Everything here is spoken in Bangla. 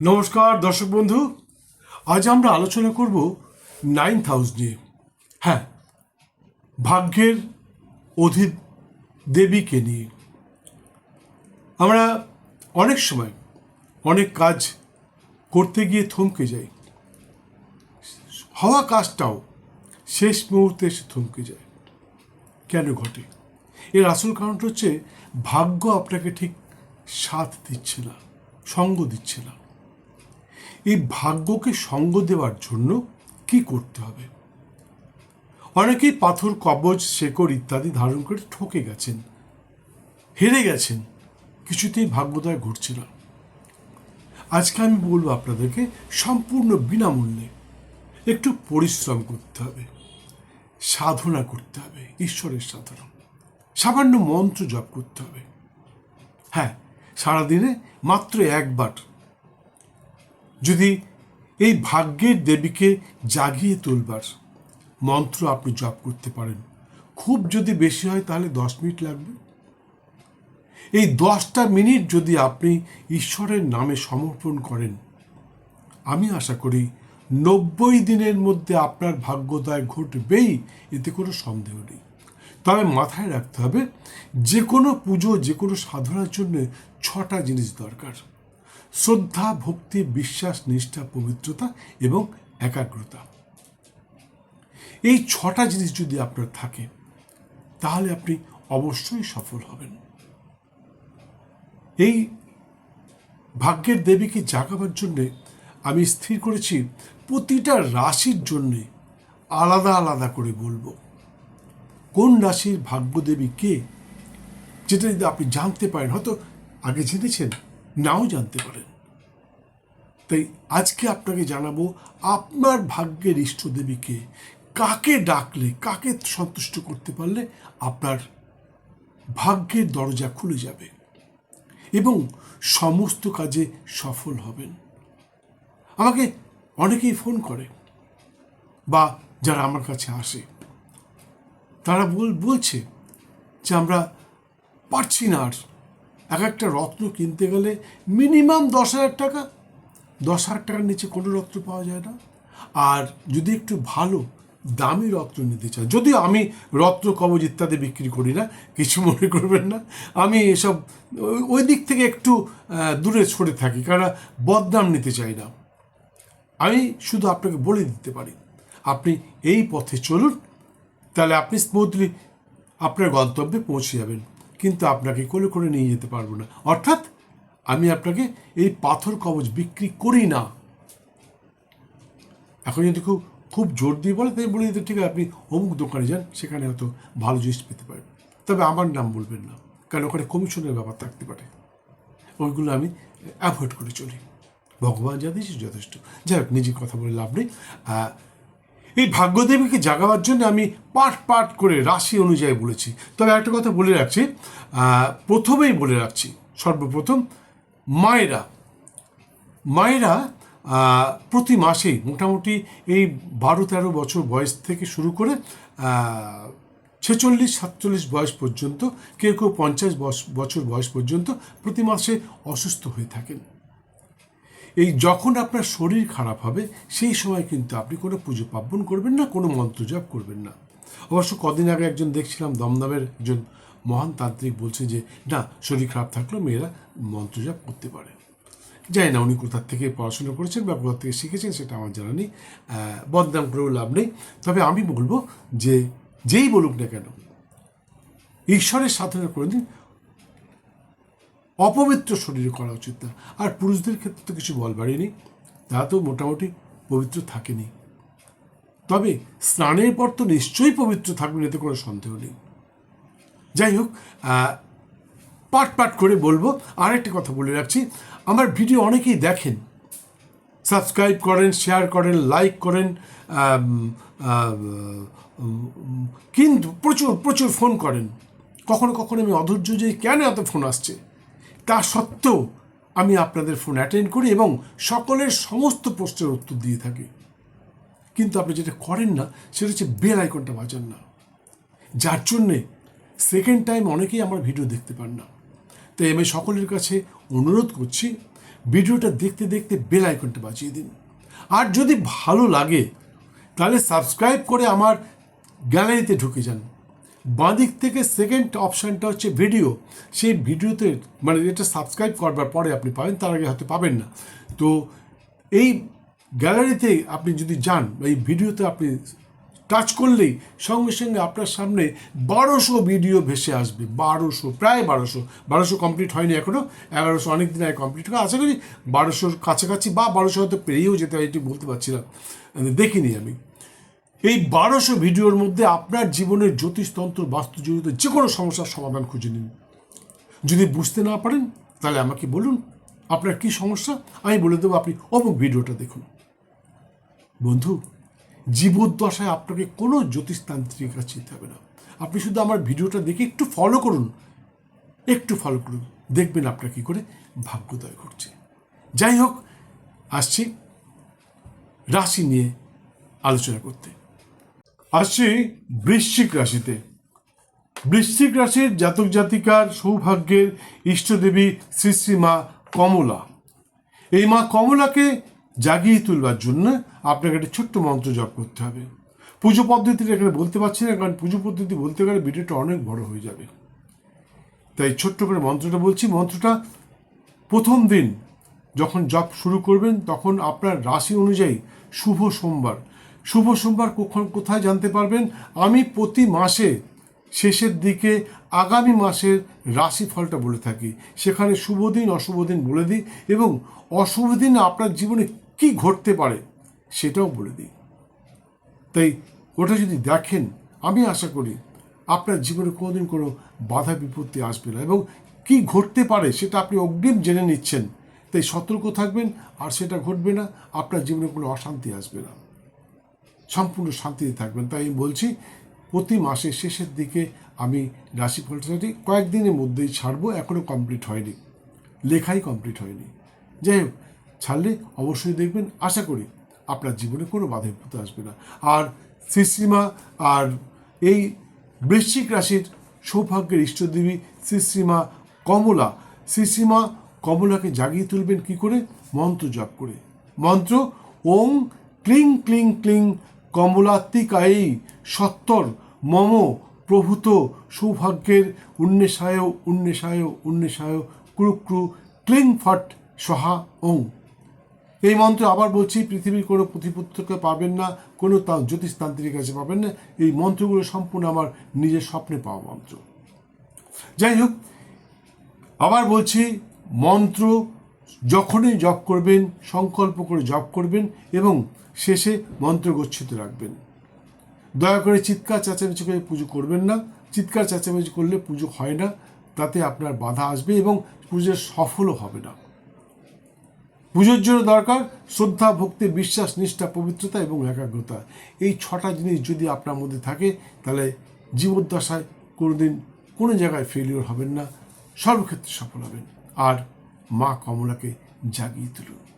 নমস্কার, দর্শক বন্ধু। আজ আমরা আলোচনা করব নাইন্থ হাউস নিয়ে। হ্যাঁ ভাগ্যের অধি দেবীকে নিয়ে। আমরা অনেক সময় অনেক কাজ করতে গিয়ে থমকে যাই। হওয়া কাজটাও শেষ মুহূর্তে এসে থমকে যায়। কেন ঘটে? এর আসল কারণটা হচ্ছে ভাগ্য আপনাকে ঠিক সাথ দিচ্ছে না, সঙ্গ দিচ্ছে না। এই ভাগ্যকে সঙ্গ দেওয়ার জন্য কি করতে হবে? অনেকেই পাথর কবচ শেকড় ইত্যাদি ধারণ করে ঠকে গেছেন, হেরে গেছেন, কিছুতেই ভাগ্যোদয় ঘটছে না। আজকে আমি বলব আপনাদেরকে সম্পূর্ণ বিনামূল্যে একটু পরিশ্রম করতে হবে, সাধনা করতে হবে, ঈশ্বরের সাধনা। সামান্য মন্ত্র জপ করতে হবে। হ্যাঁ সারাদিনে মাত্র একবার যদি এই ভাগ্যের দেবীকে জাগিয়ে তুলবার মন্ত্র আপনি জপ করতে পারেন। খুব যদি বেশি হয় তাহলে দশ মিনিট লাগবে। এই দশটা মিনিট যদি আপনি ঈশ্বরের নামে সমর্পণ করেন, আমি আশা করি নব্বই দিনের মধ্যে আপনার ভাগ্যোদয় ঘটবেই, এতে কোনো সন্দেহ নেই। তবে মাথায় রাখতে হবে, যে কোনো পুজো, যে কোনো সাধনার জন্য ছটা জিনিস দরকার। শ্রদ্ধা, ভক্তি, বিশ্বাস, নিষ্ঠা, পবিত্রতা এবং একাগ্রতা। এই ছটা জিনিস যদি আপনার থাকে, তাহলে আপনি অবশ্যই সফল হবেন। এই ভাগ্যের দেবীকে জাগাবার জন্যে আমি স্থির করেছি, প্রতিটা রাশির জন্যে আলাদা আলাদা করে বলব। কোন রাশির ভাগ্যদেবী কে, যেটা যদি আপনি জানতে পারেন, হয়তো আগে জেনেছেন নাও জানতে পারেন। তাই আজকে আপনাকে জানাব আপনার ভাগ্যের ইষ্টদেবীকে কাকে ডাকলে, কাকে সন্তুষ্ট করতে পারলে আপনার ভাগ্যের দরজা খুলে যাবে এবং সমস্ত কাজে সফল হবেন। আমাকে অনেকেই ফোন করে বা যারা আমার কাছে আসে, তারা বল, বলছে যে আমরা পারছি না আর এক একটা রত্ন কিনতে গেলে মিনিমাম দশ হাজার টাকা। দশ হাজার টাকার নিচে কোনো রত্ন পাওয়া যায় না। আর যদি একটু ভালো, দামি রত্ন নিতে চাই যদিও আমি রত্ন কবজ ইত্যাদি বিক্রি করি না, কিছু মনে করবেন না। আমি এসব ওই- দিক থেকে একটু দূরে সরে থাকি কারণ বদনাম নিতে চাই না। আমি শুধু আপনাকে বলে দিতে পারি, আপনি এই পথে চলুন, তাহলে আপনি স্মুথলি আপনার গন্তব্যে পৌঁছে যাবেন। কিন্তু আপনাকে কোলে করে নিয়ে যেতে পারব না। অর্থাৎ আমি আপনাকে এই পাথর কবচ বিক্রি করি না। এখন যদি খুব খুব জোর দিয়ে বলে, তাই বলে দিতে, ঠিক আছে, আপনি অমুক দোকানে যান, সেখানে হয়তো ভালো জিনিস পেতে পারেন। তবে আমার নাম বলবেন না, কারণ ওখানে কমিশনের ব্যাপার থাকতে পারে। ওইগুলো আমি অ্যাভয়েড করে চলি। ভগবান যা দিয়েছে যথেষ্ট। যাই হোক, নিজের কথা বলে লাভ নেই। এই ভাগ্যদেবীকে জাগাবার জন্য আমি পাট পাট করে রাশি অনুযায়ী বলেছি। তবে একটা কথা বলে রাখছি প্রথমেই বলে রাখছি, সর্বপ্রথম মায়েরা মায়েরা প্রতি মাসেই মোটামুটি এই বারো তেরো বছর বয়স থেকে শুরু করে ছেচল্লিশ, সাতচল্লিশ বয়স পর্যন্ত, কেউ কেউ পঞ্চাশ বছর বয়স পর্যন্ত প্রতি মাসে অসুস্থ হয়ে থাকেন। এই যখন আপনার শরীর খারাপ হবে, সেই সময় কিন্তু আপনি কোনো পুজো পার্বণ করবেন না, কোনো মন্ত্র জপ করবেন না। অবশ্য কদিন আগে একজন দেখছিলাম, দমদমের একজন মহান তান্ত্রিক বলছে যে, না, শরীর খারাপ থাকলেও মেয়েরা মন্ত্র জপ করতে পারে। জানি না উনি কোথার থেকে পড়াশোনা করেছেন বা কোথা থেকে শিখেছেন, সেটা আমার জানা নেই। বদনাম করেও লাভ নেই। তবে আমি বলব যে, যেই বলুক না কেন, ঈশ্বরের সাধনা করে দিন। অপবিত্র শরীরে করা উচিত না। আর পুরুষদের ক্ষেত্রে তো কিছু বলবারই নেই। তারা তো মোটামুটি পবিত্র থাকেনি। তবে স্নানের পর তো নিশ্চয়ই পবিত্র থাকবেন, এতে কোনো সন্দেহ নেই। যাই হোক পাট পাট করে বলব আর আরেকটা কথা বলে রাখছি। আমার ভিডিও অনেকেই দেখেন। সাবস্ক্রাইব করেন, শেয়ার করেন, লাইক করেন কিন্তু প্রচুর প্রচুর ফোন করেন। কখনো কখনো আমি অধৈর্য যে কেন এত ফোন আসছে? তা সত্ত্বেও আমি আপনাদের ফোন অ্যাটেন্ড করি এবং সকলের সমস্ত প্রশ্নের উত্তর দিয়ে থাকি। কিন্তু আপনি যেটা করেন না, সেটা হচ্ছে বেল আইকনটা বাজান না। যার জন্যে সেকেন্ড টাইম অনেকেই আমার ভিডিও দেখতে পান না। তাই আমি সকলের কাছে অনুরোধ করছি ভিডিওটা দেখতে দেখতে বেল আইকনটা বাজিয়ে দিন। আর যদি ভালো লাগে, তাহলে সাবস্ক্রাইব করে আমার গ্যালারিতে ঢুকে যান। বাঁদিক থেকে সেকেন্ড অপশানটা হচ্ছে ভিডিও সেই ভিডিওতে মানে এটা সাবস্ক্রাইব করবার পরে আপনি পাবেন, তার আগে হয়তো পাবেন না। তো এই গ্যালারিতে আপনি যদি যান, এই ভিডিওতে আপনি টাচ করলেই সঙ্গে সঙ্গে আপনার সামনে বারোশো ভিডিও ভেসে আসবে। বারোশো, প্রায় বারোশো। বারোশো কমপ্লিট হয়নি এখনও এগারোশো অনেক দিন আগে কমপ্লিট করে আশা করি বারোশোর কাছাকাছি বা বারোশো হয়তো পেরিয়েও যেতে হয় এটি বলতে পারছি না। দেখিনি আমি। এই বারোশো ভিডিওর মধ্যে আপনার জীবনের জ্যোতিষতন্ত্র বাস্তুজনিত যে কোনো সমস্যার সমাধান খুঁজে নিন। যদি বুঝতে না পারেন, তাহলে আমাকে বলুন, আপনার কি সমস্যা? আমি বলে দেবো, আপনি অমুক ভিডিওটা দেখুন। বন্ধু, জীবদ্দশায় আপনাকে কোনো জ্যোতিষতান্ত্রিক কাছে যেতে হবে না। আপনি শুধু আমার ভিডিওটা দেখে একটু ফলো করুন। একটু ফলো করুন। দেখবেন আপনার কী করে ভাগ্যোদয় ঘটছে। যাই হোক, আসছি রাশি নিয়ে আলোচনা করতে। আসছি বৃশ্চিক রাশিতে। বৃশ্চিক রাশির জাতক জাতিকার সৌভাগ্যের ইষ্টদেবী শ্রী মা কমলা। এই মা কমলাকে জাগিয়ে তুলবার জন্য আপনাকে একটা ছোট্ট মন্ত্র জপ করতে হবে। পুজো পদ্ধতিটা এখানে বলতে পারছি না, কারণ পুজো পদ্ধতি বলতে গেলে ভিডিওটা অনেক বড় হয়ে যাবে। তাই ছোট্ট করে মন্ত্রটা বলছি, মন্ত্রটা প্রথম দিন যখন জপ শুরু করবেন, তখন আপনার রাশি অনুযায়ী শুভ সোমবার শুভ সোমবার, কখন কোথায় জানতে পারবেন? আমি প্রতি মাসে শেষের দিকে আগামী মাসের রাশিফলটা বলে থাকি। সেখানে শুভ দিন অশুভ দিন বলে দিই এবং অশুভ দিন আপনার জীবনে কি ঘটতে পারে সেটাও বলে দিই। তাই ওটা যদি দেখেন, আমি আশা করি আপনার জীবনে কোনোদিন কোনো বাধা, বিপত্তি আসবে না এবং কি ঘটতে পারে সেটা আপনি অগ্রিম জেনে নিচ্ছেন। তাই সতর্ক থাকবেন, আর সেটা ঘটবে না, আপনার জীবনে কোনো অশান্তি আসবে না। সম্পূর্ণ শান্তিতে থাকবেন। তাই আমি বলছি, প্রতি মাসের শেষের দিকে আমি রাশিফলটি কয়েকদিনের মধ্যেই ছাড়বো এখনও কমপ্লিট হয়নি। লেখাই কমপ্লিট হয়নি। যাই হোক, ছাড়লে অবশ্যই দেখবেন, আশা করি আপনার জীবনে কোনো বাধা বিপত্তি আসবে না। আর শ্রীশ্রীমা আর এই বৃশ্চিক রাশির সৌভাগ্যের ইষ্টদেবী শ্রীশ্রীমা কমলা শ্রীশ্রীমা কমলাকে জাগিয়ে তুলবেন কি করে? মন্ত্র জপ করে। মন্ত্র, ওং ক্লিং ক্লিং ক্লিং কমলাত্মিকায়ী সত্তর। মম প্রভূত সৌভাগ্যের উন্মেষায় উন্মেষায় উন্মেষায় ক্রুক্রু ক্লিং ফট সহা ওং এই মন্ত্র আবার বলছি, পৃথিবীর কোনো পুঁথিপুত্রকে পাবেন না, কোনো তা জ্যোতিষতান্ত্রিক কাছে পাবেন না। এই মন্ত্রগুলো সম্পূর্ণ আমার নিজের স্বপ্নে পাওয়া মন্ত্র। যাই হোক, আবার বলছি, মন্ত্র যখনই জপ করবেন, সংকল্প করে জপ করবেন এবং শেষে মন্ত্র গচ্ছিত রাখবেন। দয়া করে চিৎকার চেঁচামেচি করে পুজো করবেন না। চিৎকার চেঁচামেচি করলে পুজো হয় না। তাতে আপনার বাধা আসবে এবং পুজো সফলও হবে না। পুজোর জন্য দরকার শ্রদ্ধা, ভক্তি, বিশ্বাস, নিষ্ঠা, পবিত্রতা এবং একাগ্রতা। এই ছটা জিনিস যদি আপনার মধ্যে থাকে, তাহলে জীবদ্দশায় কোনোদিন কোনো জায়গায় ফেলিওর হবেন না। সর্বক্ষেত্রে সফল হবেন। আর মা কমলাকে জাগিয়ে তুলুন।